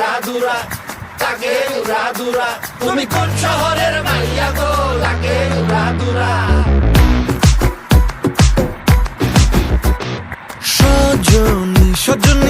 উড়া দুরা লাগে উড়া তুমি কোন শহরের সজনী সজনী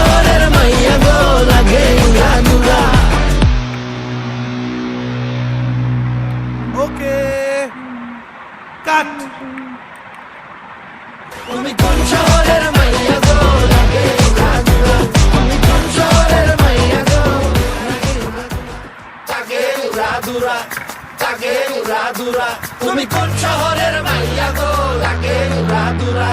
শহরের মাইয়া গো লাগে উড়া ওকে কাট শহরের মাইয়া লাগে শহরের মাইয়া তুমি কোন শহরের মাইয়া গো লাগে উড়া দুরা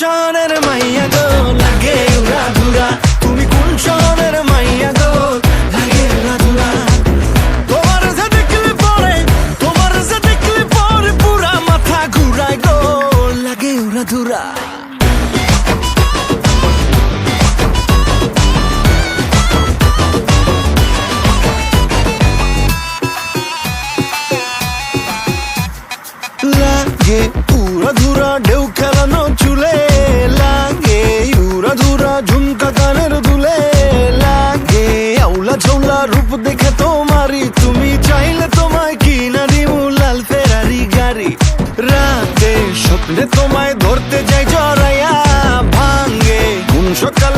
শহরের মাইয়া গো? লাগে উড়া তুমি কোন মাইয়া গো? লাগে উড়া তোমার যে দেখলে পরে, তোমার যে দেখলে পরে পুরা মাথা ঘুরায় গো। লাগে উড়া লাগে। উড়া ধুরা ঢেউ খেলানো চুলে লাগে। উড়া ধুরা ঝুমকা কানের দুলে লাগে। আউলা ঝৌলা রূপ দেখে তোমারি তুমি চাইলে তোমায় কিনা দিমু লাল ফেরারি গাড়ি। রাতে স্বপ্নে তোমায় ধরতে যাই জড়াইয়া ভাঙ্গে কোন সকালে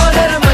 amores